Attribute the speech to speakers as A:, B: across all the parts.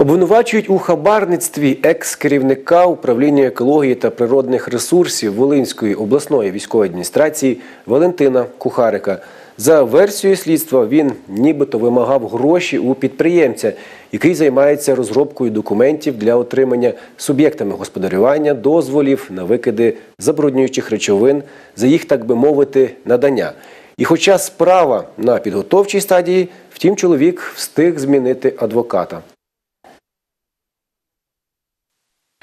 A: Обвинувачують у хабарництві екс-керівника управління екології та природних ресурсів Волинської обласної військової адміністрації Валентина Кухарика. За версією слідства, він нібито вимагав гроші у підприємця, який займається розробкою документів для отримання суб'єктами господарювання дозволів на викиди забруднюючих речовин за їх, так би мовити, надання. І хоча справа на підготовчій стадії, втім чоловік встиг змінити адвоката.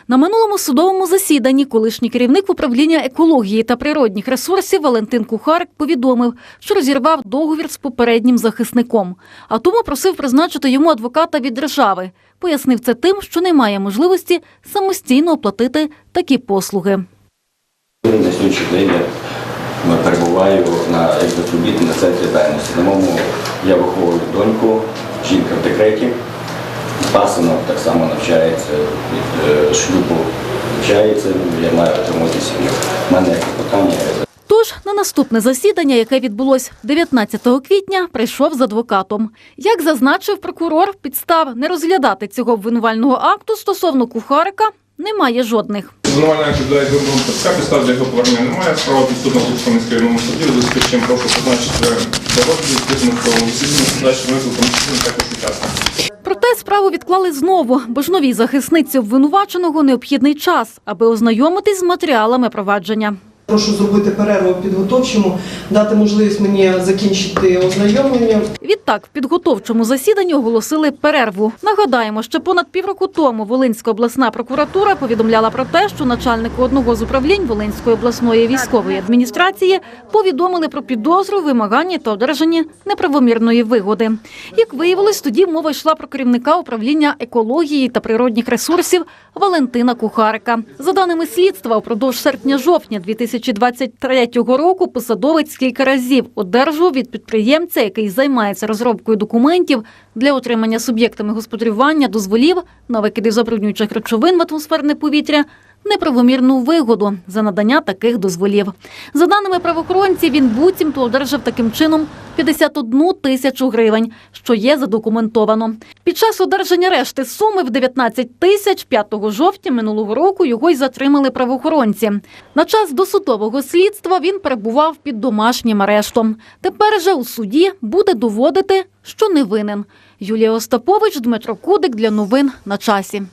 B: На минулому судовому засіданні колишній керівник управління екології та природних ресурсів Валентин Кухарик повідомив, що розірвав договір з попереднім захисником, а тому просив призначити йому адвоката від держави. Пояснив це тим, що немає можливості самостійно оплатити такі послуги.
C: На сьогоднішній день я перебуваю на безробітний на центрі зайності. На моєму я виховую доньку, жінка в декреті, пасинок так само навчається від е, шлюбу, навчається, я маю отримати сім'ю. У мене як питання.
B: Тож на наступне засідання, яке відбулось 19 квітня, прийшов з адвокатом. Як зазначив прокурор, підстав не розглядати цього обвинувального акту стосовно Кухарика немає жодних.
D: Звинувальна підлягає вимогам ТСК, підстав для його повернення немає. Справа підсудна в Луцькому міськрайонному суді, у зв'язку з чим прошу позначити до розгляду слідного правового засідання з подальшим викликом також учасника.
B: Справу відклали знову, бо ж новій захисниці обвинуваченого необхідний час, аби ознайомитись з матеріалами провадження.
E: Прошу зробити перерву підготовчому, дати можливість мені закінчити ознайомлення.
B: Відтак, в підготовчому засіданні оголосили перерву. Нагадаємо, що понад півроку тому Волинська обласна прокуратура повідомляла про те, що начальнику одного з управлінь Волинської обласної військової адміністрації повідомили про підозру, вимагання та одержанні неправомірної вигоди. Як виявилось, тоді мова йшла про керівника управління екології та природних ресурсів Валентина Кухарика. За даними слідства, упродовж серпня-жовтня 2023 року посадовець кілька разів одержував від підприємця, який займається розробкою документів для отримання суб'єктами господарювання дозволів на викиди забруднюючих речовин в атмосферне повітря. Неправомірну вигоду за надання таких дозволів. За даними правоохоронців, він буцімто одержав таким чином 51 тисячу гривень, що є задокументовано. Під час одержання решти суми в 19 тисяч 5 жовтня минулого року його й затримали правоохоронці. На час досудового слідства він перебував під домашнім арештом. Тепер же у суді буде доводити, що не винен. Юлія Остапович, Дмитро Кудик для новин на часі.